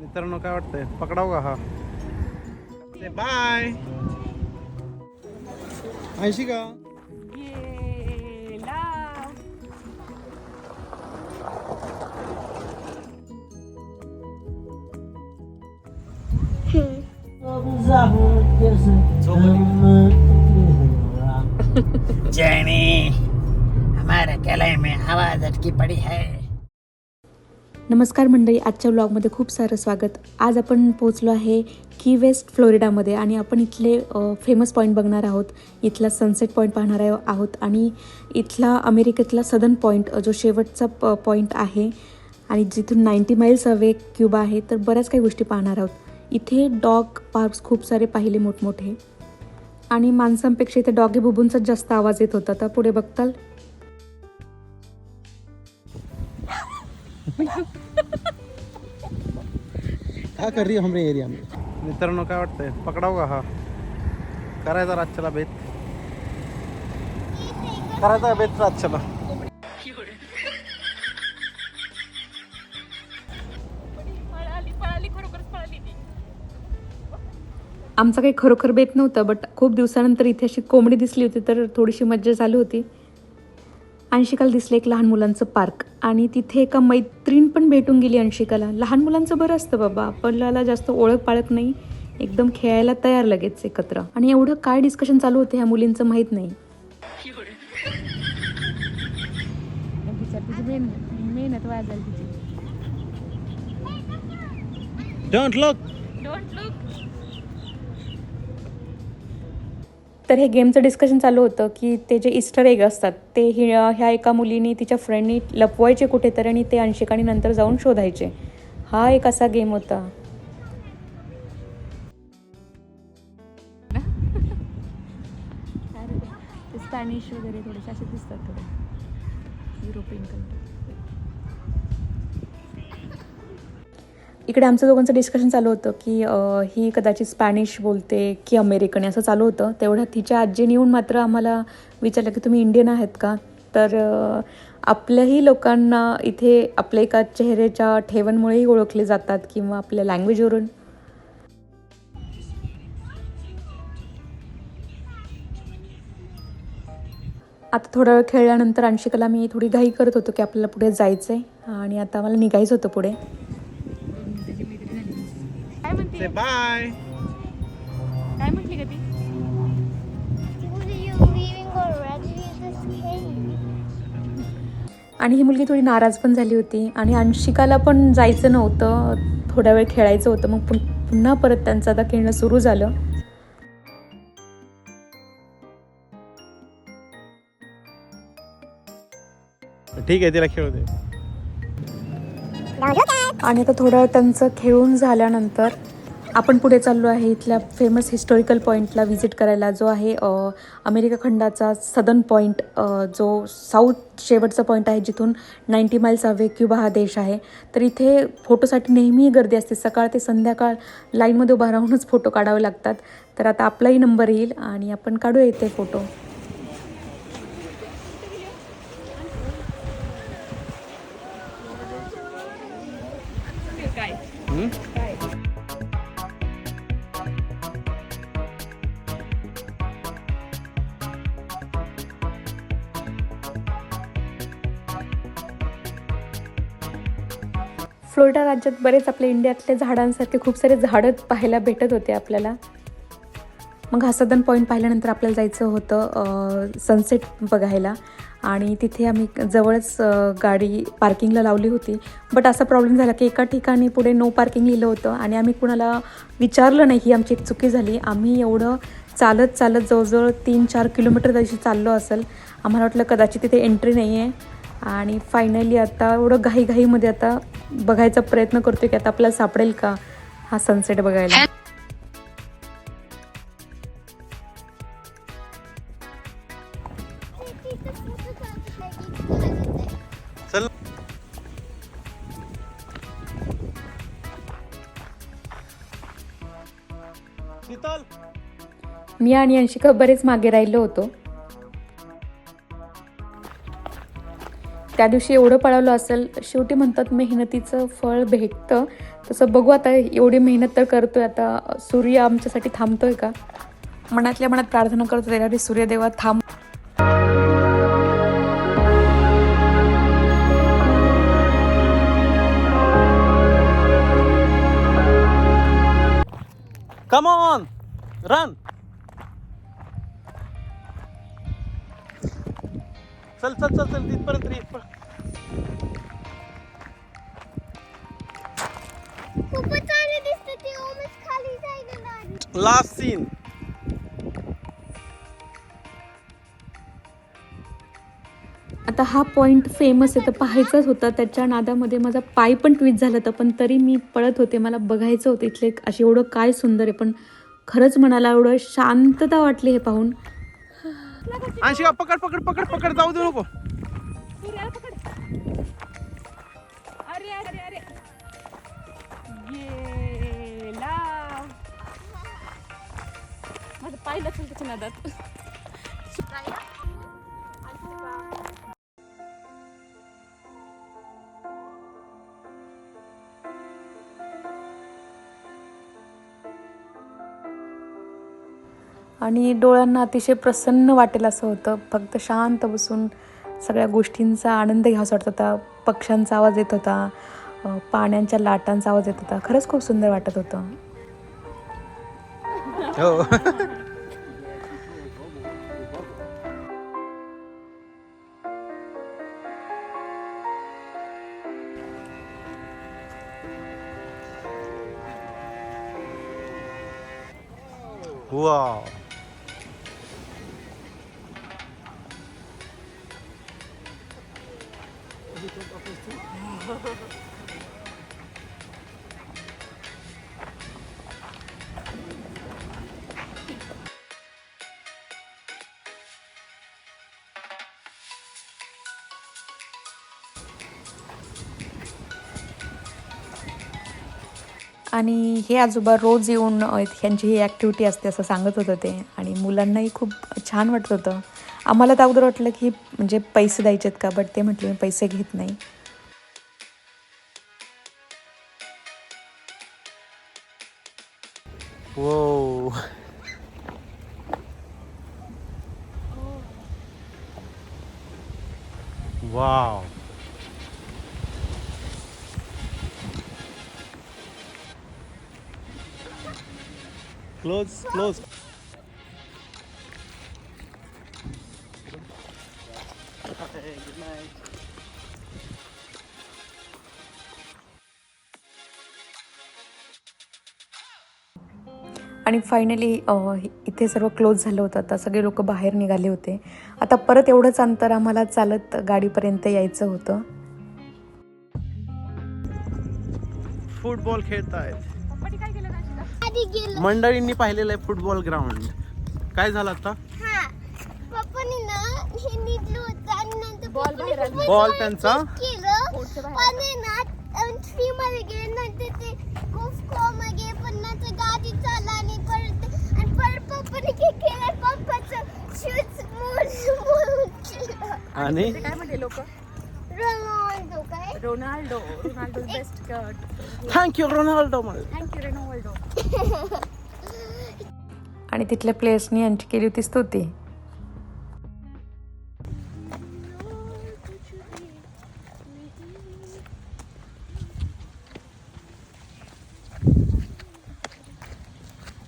मित्रांनो काय वाटतंय? पकडाव का हा? बाय ऐंशी का? जैनी हमारे गले में आवाज़ अटकी पड़ी है। नमस्कार मंडळी आजच्या ब्लॉगमध्ये खूप सारं स्वागत. आज आपण पोहोचलो आहे की वेस्ट फ्लोरिडामध्ये आणि आपण इथले फेमस पॉईंट बघणार आहोत. इथला सनसेट पॉईंट पाहणार आहे- आहोत आणि इथला अमेरिकेतला सदन पॉईंट जो शेवटचा प पॉईंट आहे आणि जिथून नाईंटी माईल्स अवे क्युबा आहे तर बऱ्याच काही गोष्टी पाहणार आहोत. इथे डॉग पार्क्स खूप सारे पाहिले मोठमोठे. आणि माणसांपेक्षा इथे डॉगे बुबूंचाच जास्त आवाज येत होता. तर पुढे बघताल काय कर रही हो हमरे एरिया में? मित्रांनो काय वाटतंय? पकडाव का हा? करायचा रातच्याला बेत. करायचा बेत रातच्याला? ती आमचा काही खरोखर बेत नव्हतं बट खूप दिवसानंतर इथे अशी कोंबडी दिसली होती तर थोडीशी मज्जा चालू होती. अंशिकाला दिसलं एक लहान मुलांचं पार्क. आणि तिथे एका मैत्रीण पण भेटून गेली अंशिकाला. लहान मुलांचं बरं असतं बाबा. आपल्याला जास्त ओळख पाळख नाही. एकदम खेळायला तयार लगेच एकत्र. आणि एवढं काय डिस्कशन चालू होते ह्या मुलींचं माहीत नाही. मेहनत मेहनत वाया झाली तिची. डोंट लुक डोंट लुक तर हे गेमचं डिस्कशन चालू होतं की ते जे इस्टर एग असतात ते हि ह्या एका मुलीने तिच्या फ्रेंडनी लपवायचे कुठेतरी आणि ते अंशिकाने नंतर जाऊन शोधायचे. हा एक असा गेम होता. ते स्पॅनिश वगैरे थोडेसे असे दिसतात थोडे. युरोपियन कंट्री इकडे आमचं दोघांचं डिस्कशन चालू होतं की ही कदाचित स्पॅनिश बोलते की अमेरिकन असं चालू होतं. तेवढ्यात तिच्या आजीने येऊन मात्र आम्हाला विचारलं की तुम्ही इंडियन आहेत का? तर आपल्याही लोकांना इथे आपल्या एका चेहऱ्याच्या ठेवणमुळेही ओळखले जातात किंवा आपल्या लँग्वेजवरून आता थोडा वेळ खेळल्यानंतर अंशिकाला मी थोडी घाई करत होतो की आपल्याला पुढे जायचं आहे आणि आता मला निघायचं होतं पुढे. काय म्हणते? बाय काय म्हटली का ती? आणि ही मुलगी थोडी नाराज पण झाली होती आणि अंशिकाला पण जायचं नव्हतं. थोड्या वेळ खेळायचं होतं. मग पुन- पुन्हा परत त्यांचं आता खेळणं सुरू झालं. ठीक आहे तिला खेळू दे. आणि आता थोडा वेळ त्यांचं खेळून झाल्यानंतर आपण पुढे चाललो आहे इथल्या फेमस हिस्टॉरिकल पॉईंटला व्हिजिट करायला जो आहे अमेरिका खंडाचा सदन पॉईंट जो साऊथ शेवटचा पॉईंट आहे जिथून नाईंटी माईल्स अवे क्युबा हा देश आहे. तर इथे फोटोसाठी नेहमी गर्दी असते. सकाळ ते संध्याकाळ लाईनमध्ये उभा राहूनच फोटो काढावे लागतात. तर आता आपलाही नंबर येईल आणि आपण काढूया इथे फोटो काय फ्लोरिडा राज्यात बरेच आपल्या इंडियातले झाडांसारखे खूप सारे झाडं पाहायला भेटत होते आपल्याला. मग हा सदन पॉईंट पाहिल्यानंतर आपल्याला जायचं होतं सनसेट बघायला. आणि तिथे आम्ही जवळच गाडी पार्किंगला लावली होती. बट असा प्रॉब्लेम झाला की एका ठिकाणी पुढे नो पार्किंग लिहिलं होतं. आणि आम्ही कुणाला विचारलं नाही ही आमची एक चुकी झाली. आम्ही एवढं चालत चालत जवळजवळ तीन चार किलोमीटर जशी चाललो असेल. आम्हाला वाटलं कदाचित तिथे एंट्री नाही आहे आणि फायनली आता एवढं घाईघाईमध्ये आता बघायचा प्रयत्न करतो की आता आपल्याला सापडेल का हा सनसेट बघायला. मी आणि अंशिका बरेच मागे राहिलो होतो. त्या दिवशी एवढं पळवलं असेल शेवटी म्हणतात मेहनतीचं फळ भेटतं. तसं बघू आता एवढी मेहनत तर करतोय आता. सूर्य आमच्यासाठी थांबतोय का? मनातल्या मनात प्रार्थना करतो येणारी सूर्यदेवा थांब. कम ऑन रन चल चल चल चल तिथपर्यंत रे खूपच चांगले दिसते ते ओमच खाली जायला लास्ट सीन आता हा पॉईंट फेमस आहे तर पाहायचाच होता. त्याच्या नादामध्ये माझा पाय पण ट्वीट झाला होता पण तरी मी पळत होते. मला बघायचं होतं इथले असे एवढं काय सुंदर आहे. पण खरंच मनाला एवढं शांतता वाटली हे पाहून. अंशिका पकड पकड पकड पकड जाऊ देऊ नको. अरे अरे अरे गेला. माझं पाहिलं असेल त्याच्या नादात. आणि डोळ्यांना अतिशय प्रसन्न वाटेल असं होतं. फक्त शांत बसून सगळ्या गोष्टींचा आनंद घ्यावासा वाटत होता. पक्ष्यांचा आवाज येत होता. पाण्यांच्या पाण्याच्या लाटांचा आवाज येत होता. खरंच खूप सुंदर वाटत होतं. हो. Wow. आणि हे आजोबा रोज येऊन ह्यांची ही ॲक्टिव्हिटी असते असं सांगत होतं ते आणि मुलांनाही खूप छान वाटत होतं आम्हाला तर अगोदर वाटलं की म्हणजे पैसे द्यायचे आहेत का बट ते म्हटले मी पैसे घेत नाही Whoa. Wow. Close, close. आणि फायनली इथे सर्व क्लोज झालं होतं. आता सगळे लोक बाहेर निघाले होते. आता परत एवढंच अंतर आम्हाला चालत गाडीपर्यंत यायचं होतं. फुटबॉल खेळतायत. गेलो? मंडळींनी पाहिलेलं आहे फुटबॉल ग्राउंड काय झालं आता? हा. पप्पानी ना हे निघलं होतं आणि नंतर Ball पप्पानी बाहेर आला. खूपच Ball जोरात त्यांचा? kick केलं. पोटच्या बाहेर. पण आहे ना थ्री मध्ये गेले नंतर ते खूप पण नंतर गाडी चालला आणि परत. आणि परत पप्पाने काय केलं पप्पाचं शूज मोडून केलं आणि? काय म्हणते लोक? रोनाल्डो काय Ronaldo Ronaldo best thank you Ronaldo thank you Ronaldo आणि तिथल्या प्लेयर्सनी यांची केली होती स्तुती.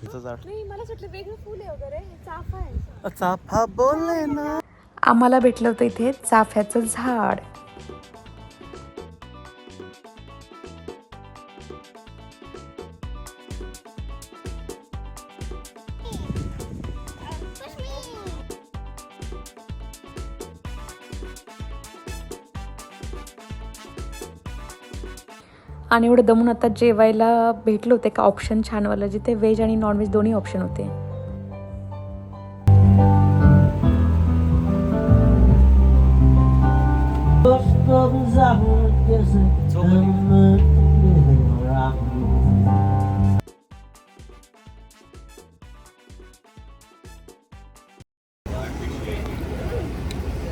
तिचं झाड नाही मला वाटलं वेगळं फुल आहे वगैरे. चाफा आहे. चाफा बोलले ना. आम्हाला भेटलं होतं इथे चाफ्याचं झाड. आणि एवढं दमून आता जेवायला भेटलं होते का ऑप्शन छानवालं जिथे व्हेज आणि नॉनव्हेज दोन्ही ऑप्शन होते.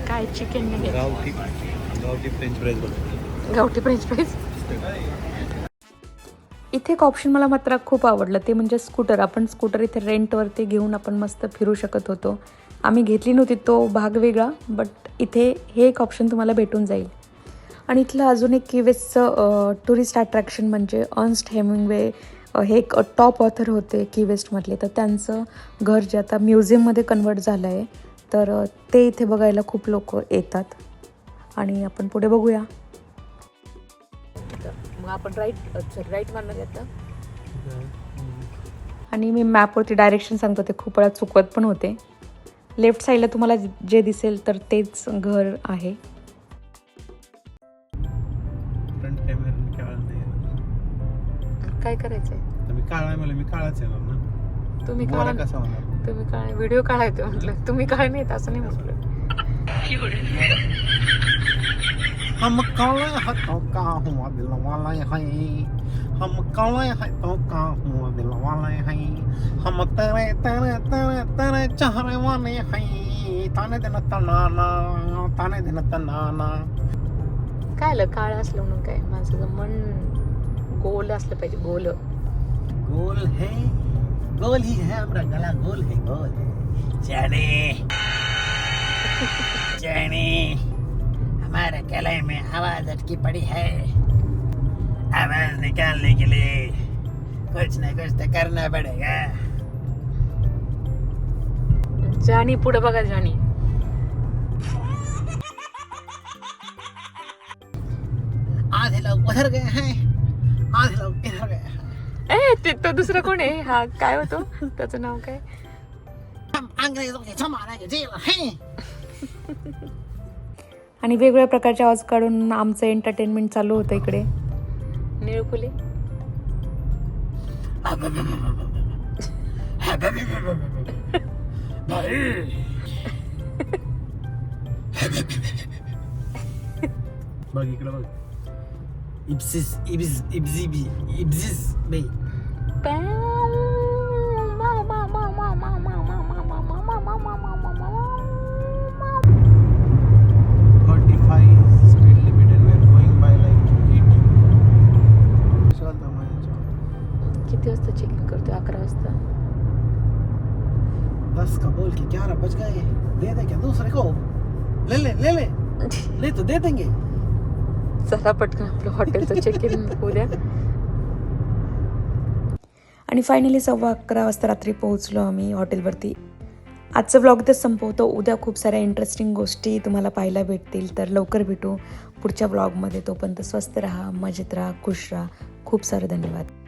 काय चिकन गावठी गावठी फ्रेंच फ्राईज गावठी फ्रेंच फ्राईज इथे एक ऑप्शन मला मात्र खूप आवडलं. ते म्हणजे स्कूटर आपण स्कूटर इथे रेंटवरती घेऊन आपण मस्त फिरू शकत होतो. आम्ही घेतली नव्हती. तो भाग वेगळा बट इथे हे एक ऑप्शन तुम्हाला भेटून जाईल. आणि इथलं अजून एक किवेस्टचं टुरिस्ट अट्रॅक्शन म्हणजे अर्न्स्ट हेमिंगवे हे एक टॉप ऑथर होते किवेस्टमधले तर त्यांचं घर जे आता म्युझियममध्ये कन्वर्ट झालं आहे तर ते इथे बघायला खूप लोक येतात. आणि आपण पुढे बघूया. मग आपण राईट राईट मारणार आता आणि मी मॅपवरती डायरेक्शन सांगतो ते खूप वेळा चुकवत पण होते. लेफ्ट साईडला तुम्हाला जे दिसेल तर तेच घर आहे. काय करायचंय? तर मी काळा आहे मला मी काळाच येणार ना. तुम्ही कसा होणार? तुम्ही काय व्हिडिओ काढायचं म्हटलं तुम्ही काय नाही असं नाही म्हटलं. हम काले हाथों का हुआ दिल वाले हैं हम काले तो का हुआ दिल वाले हैं हम तेरे तेरे तेरे तेरे चाहने वाले हैं ताने दिन तनाना ताने देना तनाना काय आलं? काळ असलं म्हणून काय? माणसाचं मन गोल असलं पाहिजे गोल. गोल है गोल ही है हमारा गला गोल है गोल है. जाने. जाने. हमारे गले में. आवाज अटकी पड़ी है. आवाज निकालने के लिए कुछ न कुछ तो करना पड़ेगा. जाणी पुढे बघा जाणी आधे लोग उधर गए हैं. आधे लोग इधर गए हैं. ए ते तो दुसरा कोण आहे? हा काय होतो त्याचं नाव काय? हम अंग्रेजों के जमाने के जेल हैं. आणि वेगवेगळ्या प्रकारचे आवाज काढून आमचं एंटरटेनमेंट चालू होतं इकडे. निळकुले बघ इकडे बघ. इब्सिस इब्स इब्जिबी इब्जिस बे चला पटकन आपलं हॉटेलचं चेक इन उद्या आणि फायनली सव्वा अकरा वाजता रात्री पोहोचलो आम्ही हॉटेलवरती. आजचं ब्लॉग तर संपवतो. उद्या खूप साऱ्या इंटरेस्टिंग गोष्टी तुम्हाला पाहायला भेटतील. तर लवकर भेटू पुढच्या ब्लॉगमध्ये तोपर्यंत स्वस्त राहा मजेत राहा खुश राहा. खूप सारं धन्यवाद.